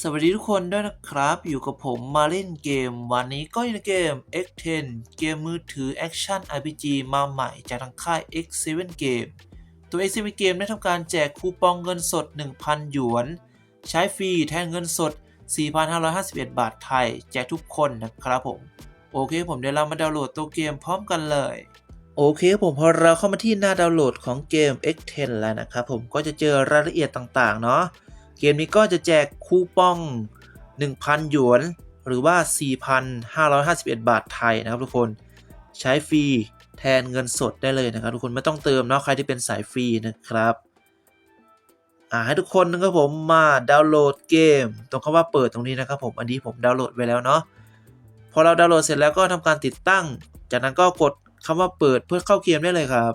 สวัสดีทุกคนด้วยนะครับ อยู่กับผมมาเล่นเกม วันนี้ก็อยู่ในเกม X10 เกมมือถือแอคชั่น RPG มาใหม่จากทางค่าย X7 Game ตัว X7 Game ได้ทำการแจกคูปองเงินสด 1,000 หยวน ใช้ฟรีแทนเงินสด 4,551 บาทไทย แจกทุกคนนะครับผม โอเคผมเดี๋ยวเรามาดาวน์โหลดตัวเกมพร้อมกันเลย โอเคผมพอเราเข้ามาที่หน้าดาวน์โหลดของเกม X10 แล้วนะครับผมก็จะเจอรายละเอียดต่างๆ เนาะ เกมนี้ก็จะแจกคูปอง 1,000 หยวน หรือว่า 4,551 บาทไทยนะครับทุกคนใช้ฟรีแทนเงินสดได้เลยนะครับทุกคนไม่ต้องเติมเนาะใครที่เป็นสายฟรีนะครับอ่าให้ทุกคนนะครับผมมาดาวน์โหลดเกม ตรงคำว่าเปิดตรงนี้นะครับผมอันนี้ผมดาวน์โหลดไว้แล้วเนาะพอเราดาวน์โหลดเสร็จแล้วก็ทำการติดตั้ง จากนั้นก็กดคำว่าเปิดเพื่อเข้าเกมได้เลยครับ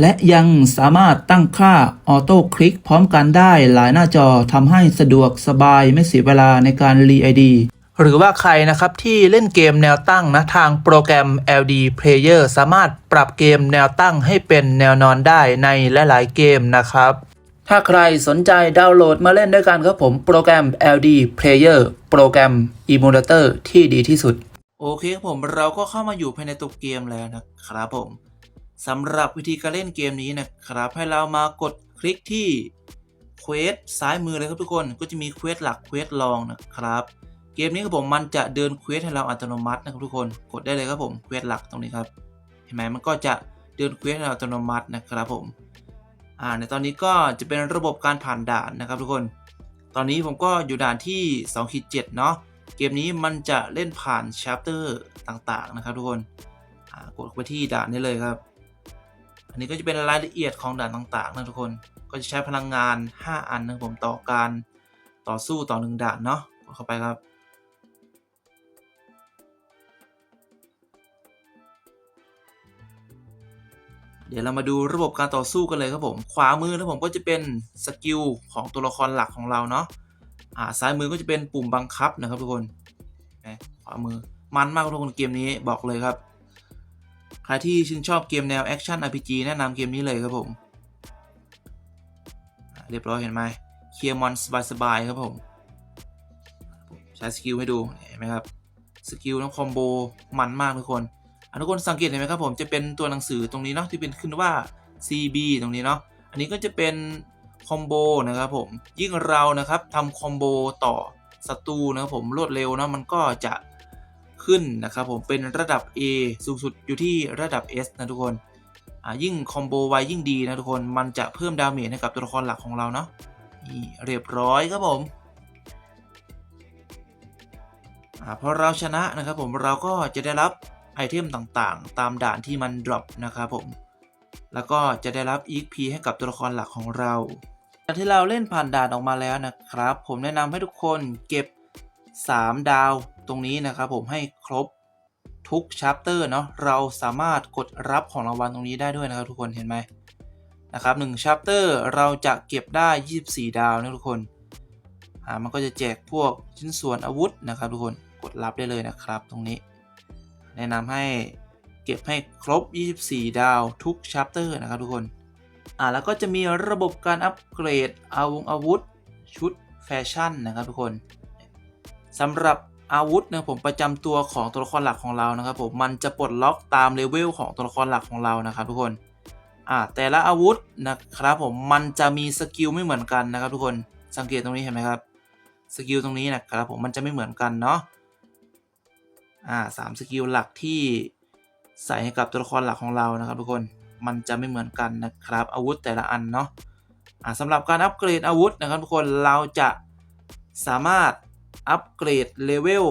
และยังสามารถตั้งค่าออโต้คลิกพร้อมกันได้หลายหน้าจอทำให้สะดวกสบายไม่เสียเวลาในการรีไอดีหรือว่าใครนะครับที่เล่นเกมแนวตั้งนะทางโปรแกรม LD Player สามารถปรับเกมแนวตั้งให้เป็นแนวนอนได้ในหลายๆเกมนะครับ ถ้าใครสนใจดาวน์โหลดมาเล่นด้วยกันครับผมโปรแกรม LD Player โปรแกรม Emulator ที่ดีที่สุด โอเคครับผมเราก็เข้ามาอยู่ภายในตัวเกมแล้วนะครับผม สำหรับวิธีการเล่นเกมนี้นะครับ ให้เรามากดคลิกที่เควสซ้ายมือเลยครับทุกคนก็จะมีเควสหลักเควสรองนะครับ เกมนี้ครับผมมันจะเดินเควสให้เราอัตโนมัตินะครับทุกคนกดได้เลยครับผมเควสหลักตรงนี้ครับเห็นไหมมันก็จะเดินเควสให้เราอัตโนมัตินะครับผมอ่าในตอนนี้ก็จะเป็นระบบการผ่านด่านนะครับทุกคน ตอนนี้ผมก็อยู่ด่านที่2ขีด7เนาะเกมนี้มันจะเล่นผ่านชัปเตอร์ต่างๆนะครับทุกคนกดไปที่ด่านนี้เลยครับ นนี้ก็จะเป็นรายละเอียดของด่านต่างๆนะทุกคน ก็จะใช้พลังงาน 5 อันนะผมต่อการต่อสู้ต่อหนึ่งด่านเนาะเข้าไปครับเดี๋ยวเรามาดูระบบการต่อสู้กันเลยครับผม ขวามือนะผมก็จะเป็นสกิลของตัวละครหลักของเราเนาะ อ่าซ้ายมือก็จะเป็นปุ่มบังคับนะครับทุกคน ขวามือมันมากทุกคนเกมนี้บอกเลยครับ ครที่ชื่นชอบเกมแนวแอคชั่น RPG แนะนำเกมนี้เลยครับผม เรียบร้อยเห็นไหมเคลียร์มอนสบายๆครับผม ใช้สกิลให้ดูเห็นไหมครับ สกิลน้องคอมโบมันมากทุกคนทุกคนสังเกตเห็นไหมครับผมจะเป็นตัวหนังสือตรงนี้เนาะที่เป็นขึ้นว่า CB ตรงนี้เนาะอันนี้ก็จะเป็นคอมโบนะครับผมยิ่งเรานะครับทำคอมโบต่อศัตรูนะครับผมรวดเร็วเนาะมันก็จะ ขึ้นนะครับผมเป็นระดับ A สูงสุดอยู่ที่ระดับ S นะทุกคนยิ่งคอมโบไวยิ่งดีนะทุกคนมันจะเพิ่มดาเมจให้กับตัวละครหลักของเราเนาะนี่เรียบร้อยครับผมอพอเราชนะนะครับผมเราก็จะได้รับไอเทมต่างๆ ตามด่านที่มันดรอปนะครับผมแล้วก็จะได้รับ EXP ให้กับตัวละครหลักของเราจากที่เราเล่นผ่านด่านออกมาแล้วนะครับ ผมแนะนำให้ทุกคนเก็บ 3 ดาว ตรงนี้นะครับผมให้ครบทุกชัปเตอร์เนาะเราสามารถกดรับของรางวัลตรงนี้ได้ด้วยนะครับทุกคนเห็นไหมนะครับ1ชัปเตอร์เราจะเก็บได้ 24 ดาวนะทุกคนอ่ามันก็จะแจกพวกชิ้นส่วนอาวุธนะครับทุกคนกดรับได้เลยนะครับตรงนี้ แนะนำให้เก็บให้ครบ 24 ดาวทุกชัปเตอร์นะครับทุกคนอ่าแล้วก็จะมีระบบการอัปเกรดอาวงอาวุธชุดแฟชั่นนะครับทุกคนสำหรับ อาวุธนะผมประจำตัวของตัวละครหลักของเรานะครับผมมันจะปลดล็อกตามเลเวลของตัวละครหลักของเรานะครับทุกคนอ่าแต่ละอาวุธนะครับผมมันจะมีสกิลไม่เหมือนกันนะครับทุกคนสังเกตตรงนี้เห็นไหมครับสกิลตรงนี้นะครับผมมันจะไม่เหมือนกันเนาะอ่าสามสกิลหลักที่ใส่ให้กับตัวละครหลักของเรานะครับทุกคนมันจะไม่เหมือนกันนะครับ อาวุธแต่ละอันเนาะอ่าสำหรับการอัปเกรดอาวุธนะครับทุกคนเราจะสามารถ อัปเกรดเลเวล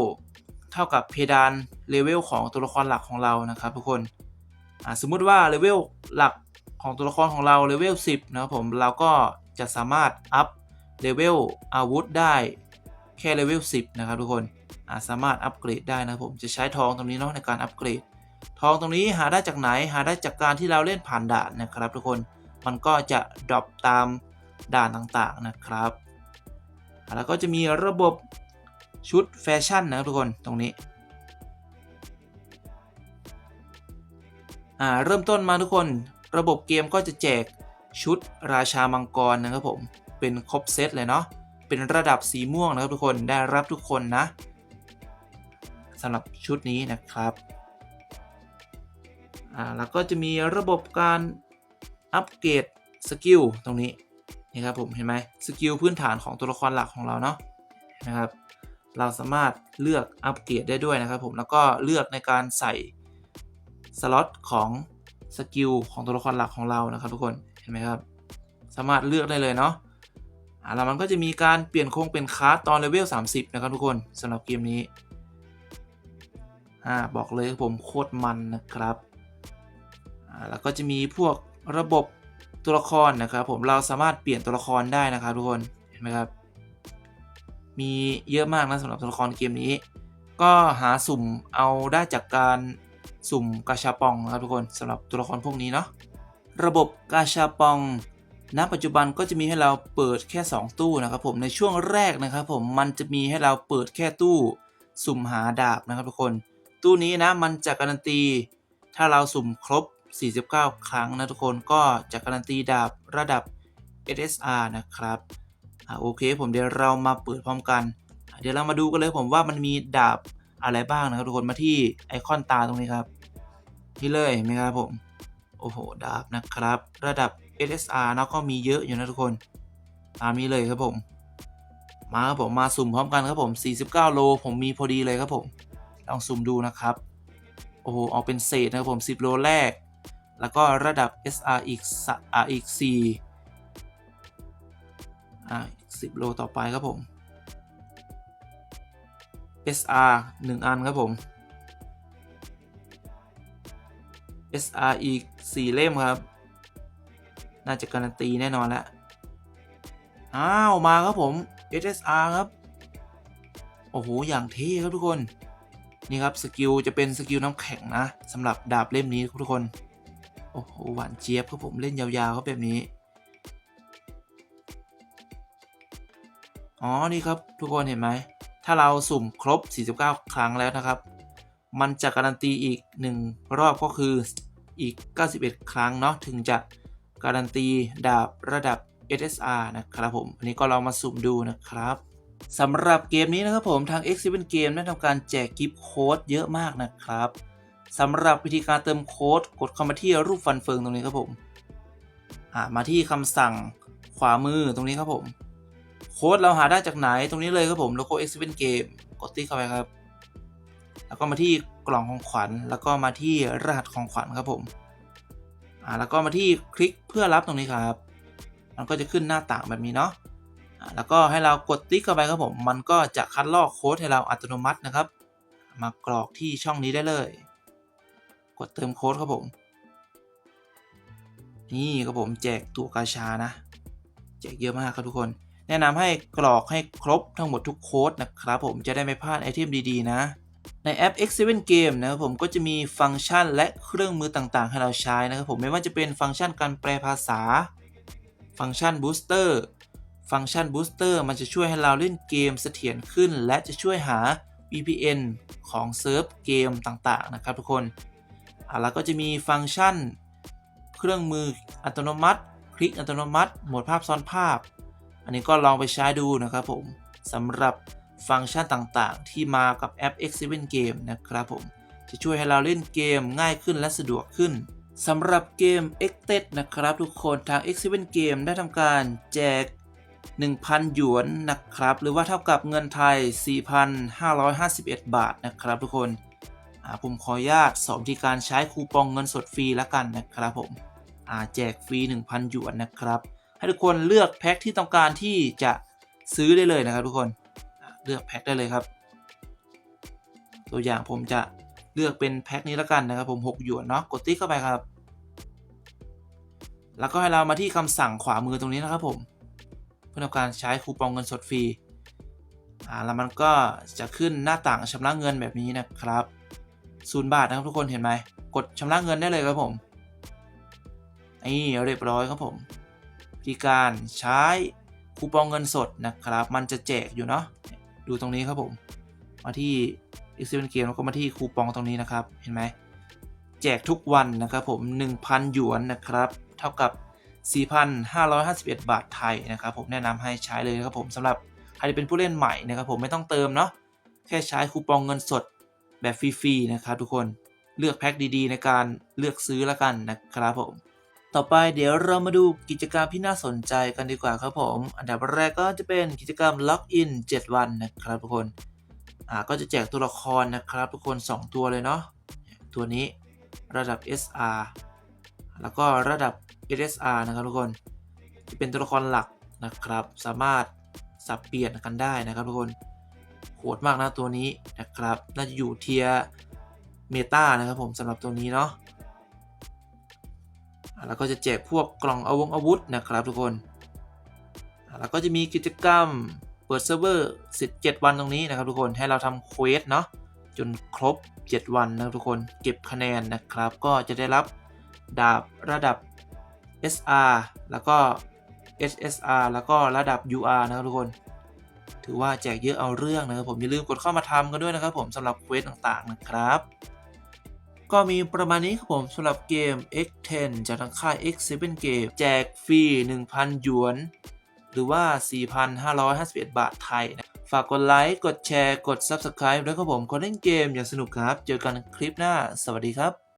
เท่ากับเพดานเลเวลของตัวละครหลักของเรานะครับทุกคนสมมุติว่าเลเวลหลักของตัวละครของเราเลเวล10 นะครับผมเราก็จะสามารถอัพเลเวลอาวุธได้แค่เลเวล10 นะครับทุกคนาสามารถอัปเกรดได้นะผมจะใช้ทองตรงนี้เนาะในการอัปเกรด ทองตรงนี้หาได้จากไหนหาได้จากการที่เราเล่นผ่านด่านนะครับทุกคนมันก็จะดรอปตามด่านต่างๆนะครับแล้วก็จะมีระบบ ชุดแฟชั่นนะครับทุกคนตรงนี้อ่าเริ่มต้นมาทุกคนระบบเกมก็จะแจกชุดราชามังกรนะครับผมเป็นครบเซตเลยเนาะเป็นระดับสีม่วงนะครับทุกคนได้รับทุกคนนะสำหรับชุดนี้นะครับอ่าแล้วก็จะมีระบบการอัปเกรดสกิลตรงนี้นี่ครับผมเห็นไหมสกิลพื้นฐานของตัวละครหลักของเราเนาะนะครับ เราสามารถเลือกอัปเกรดได้ด้วยนะครับผมแล้วก็เลือกในการใส่สล็อตของสกิลของตัวละครหลักของเรานะครับทุกคนเห็นไหมครับ สามารถเลือกได้เลยเนาะอ่าแล้วมันก็จะมีการเปลี่ยนโครงเป็นคาร์ดตอนเลเวล30 นะครับทุกคนสำหรับเกมนี้อ่าบอกเลยผมโคตรมันนะครับอ่าแล้วก็จะมีพวกระบบตัวละครนะครับผมเราสามารถเปลี่ยนตัวละครได้นะครับทุกคนเห็นไหมครับ มีเยอะมากนะสำหรับตัวละครเกมนี้ ก็หาสุ่มเอาได้จากการสุ่มกาชาปองนะครับทุกคนสำหรับตัวละครพวกนี้เนาะระบบกาชาปองณปัจจุบันก็จะมีให้เราเปิดแค่ 2 ตู้นะครับผมในช่วงแรกนะครับผมมันจะมีให้เราเปิดแค่ตู้สุ่มหาดาบนะครับทุกคน ตู้นี้นะมันจะการันตี ถ้าเราสุ่มครบ 49 ครั้งนะทุกคนก็จะการันตีดาบระดับ SSR นะครับ อ่าโอเค ผมเดี๋ยวเรามาเปิดพร้อมกัน เดี๋ยวเรามาดูกันเลยผมว่ามันมีดาบอะไรบ้างนะครับทุกคนมาที่ไอคอนตาตรงนี้ครับที่เลยเห็นไหมครับผม โอ้โห ดาบนะครับ ระดับ SSR นะก็มีเยอะอยู่นะทุกคน ตามนี้เลยครับผม มาครับผมมาสุ่มพร้อมกันครับผม 49 โล ผมมีพอดีเลยครับผม ลองสุ่มดูนะครับ โอ้โหออกเป็นเศษนะครับผม 10 โลแรก แล้วก็ระดับ SR อีกสะอ่าอีก4อ่าอีก 10 โลต่อไปครับผม SR 1 อันครับผม SR อีก 4 เล่มครับ น่าจะการันตีแน่นอนแล้ว อ้าว มาครับผม SSR ครับ โอ้โห อย่างเท่ครับทุกคน นี่ครับสกิลจะเป็นสกิลน้ำแข็งนะสำหรับดาบเล่มนี้ครับทุกคน โอ้โห หวานเจี๊ยบครับผมเล่นยาวๆครับแบบนี้ อ๋อ นี่ครับทุกคนเห็นไหม ถ้าเราสุ่มครบ 49 ครั้งแล้วนะครับ มันจะการันตีอีก 1 รอบก็คืออีก 91 ครั้งเนาะถึงจะการันตีดาบระดับ SSR นะครับผม อันนี้ก็ลองมาสุ่มดูนะครับสำหรับเกมนี้นะครับผมทาง X7 Game ได้ทำการแจกกิฟต์โค้ดเยอะมากนะครับสำหรับวิธีการเติมโค้ดกดเข้ามาที่รูปฟันเฟืองตรงนี้ครับผมมาที่คำสั่งขวามือตรงนี้ครับผม โค้ดเราหาได้จากไหนตรงนี้เลยครับผมโลโก้ X7 Game กดติ๊กเข้าไปครับ แล้วก็มาที่กล่องของขวัญ แล้วก็มาที่รหัสของขวัญครับผมอ่าแล้วก็มาที่คลิกเพื่อรับตรงนี้ครับ มันก็จะขึ้นหน้าต่างแบบนี้เนาะอ่าแล้วก็ให้เรากดติ๊กเข้าไปครับผม มันก็จะคัดลอกโค้ดให้เราอัตโนมัตินะครับ มากรอกที่ช่องนี้ได้เลย กดเติมโค้ดครับผม นี่ครับผมแจกตัวกาชานะ แจกเยอะมากครับทุกคน แนะนำให้กรอกให้ครบทั้งหมดทุกโค้ดนะครับผมจะได้ไม่พลาดไอเทมดีๆนะ ในแอป X7 Game นะครับผมก็จะมีฟังก์ชันและเครื่องมือต่างๆ ให้เราใช้นะครับผมไม่ว่าจะเป็นฟังก์ชันการแปลภาษา ฟังก์ชันบูสเตอร์ฟังก์ชันบูสเตอร์มันจะช่วยให้เราเล่นเกมเสถียรขึ้น และจะช่วยหา VPN ของเซิร์ฟเกมต่างๆ นะครับทุกคนอแล้วก็จะมีฟังก์ชัน เครื่องมืออัตโนมัติ คลิกอัตโนมัติ โหมดภาพซ้อนภาพ อันนี้ก็ลองไปใช้ดูนะครับผมสำหรับฟังก์ชันต่างๆ ที่มากับแอป X7 Game นะครับผมจะช่วยให้เราเล่นเกมง่ายขึ้นและสะดวกขึ้นสำหรับเกม x t e d นะครับ ทุกคนทาง X7 Game ได้ทำการแจก 1,000 หยวนนะครับ หรือว่าเท่ากับเงินไทย 4,551 บาทนะครับทุกคนผมขออนุญาตสอบวิธีการใช้คูปองเงินสดฟรีแล้วกันนะครับผมแจกฟรี 1,000 หยวนนะครับ ให้ทุกคนเลือกแพ็คที่ต้องการที่จะซื้อได้เลยนะครับทุกคนเลือกแพ็คได้เลยครับ ตัวอย่างผมจะเลือกเป็นแพ็คนี้แล้วกันนะครับผม 6 หยวนเนาะกดติ๊กเข้าไปครับ แล้วก็ให้เรามาที่คำสั่งขวามือตรงนี้นะครับผม เพื่อทำการใช้คูปองเงินสดฟรีอ่าแล้วมันก็จะขึ้นหน้าต่างชำระเงินแบบนี้นะครับศูนย์บาทนะครับทุกคนเห็นไหมกดชำระเงินได้เลยครับผมนี่เรียบร้อยครับผม วิธีการใช้คูปองเงินสดนะครับ มันจะแจกอยู่เนาะดูตรงนี้ครับผม มาที่ x 7 Game แล้วก็มาที่คูปองตรงนี้นะครับ เห็นไหมแจกทุกวันนะครับผม 1,000 หยวนนะครับ เท่ากับ 4,551 บาทไทยนะครับ ผมแนะนำให้ใช้เลยครับผมสำหรับใครที่เป็นผู้เล่นใหม่นะครับผมไม่ต้องเติมเนาะแค่ใช้คูปองเงินสดแบบฟรีๆนะครับทุกคนเลือกแพ็คดีๆ ในการเลือกซื้อแล้วกันนะครับผม ต่อไปเดี๋ยวเรามาดูกิจกรรมที่น่าสนใจกันดีกว่าครับผม อันดับแรกก็จะเป็นกิจกรรมล็อกอิน7 วันนะครับทุกคนอ่าก็จะแจกตัวละครนะครับทุกคน 2 ตัวเลยเนาะตัวนี้ระดับ SR แล้วก็ระดับ SSR นะครับทุกคนจะเป็นตัวละครหลักนะครับ สามารถสับเปลี่ยนกันได้นะครับทุกคนโหดมากนะตัวนี้นะครับ น่าจะอยู่เทียเมตานะครับผมสำหรับตัวนี้เนาะ แล้วก็จะแจกพวกกล่องอาวงอาวุธนะครับทุกคน แล้วก็จะมีกิจกรรมเปิดเซิร์ฟเวอร์สิทธิ์7วันตรงนี้นะครับทุกคนให้เราทำเควสเนาะจนครบ 7 วันนะครับทุกคนเก็บคะแนนนะครับ ก็จะได้รับดาบระดับ SR แล้วก็ SSR แล้วก็ระดับ UR นะครับทุกคน ถือว่าแจกเยอะเอาเรื่องนะครับผมอย่าลืมกดเข้ามาทำกันด้วยนะครับผมสำหรับเควสต่างๆนะครับ ก็มีประมาณนี้ครับผมสำหรับเกม X10 จากทางค่าย X7 Game แจกฟรี 1,000 หยวน หรือว่า 4,551 บาทไทยนะฝากกดไลค์ กดแชร์ กด Subscribe ด้วยครับผมคนเล่นเกมอย่างสนุกครับ เจอกันคลิปหน้า สวัสดีครับ